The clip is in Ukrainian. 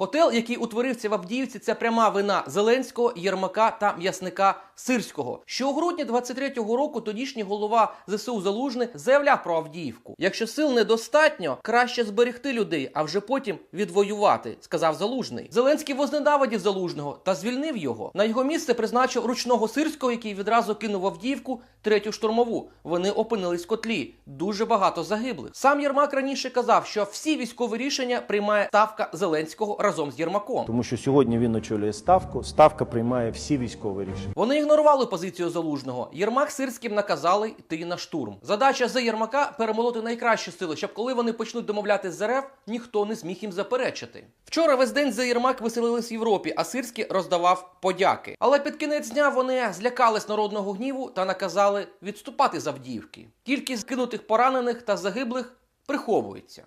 Котел, який утворився в Авдіївці, це пряма вина Зеленського, Єрмака та м'ясника Сирського. Що у грудні 23-го року тодішній голова ЗСУ Залужний заявляв про Авдіївку. Якщо сил недостатньо, краще зберегти людей, а вже потім відвоювати, сказав Залужний. Зеленський возненавидів Залужного та звільнив його. На його місце призначив ручного Сирського, який відразу кинув Авдіївку третю штурмову. Вони опинились в котлі. Дуже багато загиблих. Сам Єрмак раніше казав, що всі військові рішення приймає ставка Зеленського разом з Єрмаком. Тому що сьогодні він очолює ставку. Ставка приймає всі військові рішення. Вони ігнорували позицію залужного. Єрмак сирським наказали йти на штурм. Задача за Єрмака перемолоти найкращі сили, щоб коли вони почнуть домовляти з РФ, ніхто не зміг їм заперечити. Вчора весь день за Єрмак веселились в Європі, а Сирський роздавав подяки. Але під кінець дня вони злякались народного гніву та наказали відступати з Авдіївки. Кількість кинутих поранених та загиблих приховується.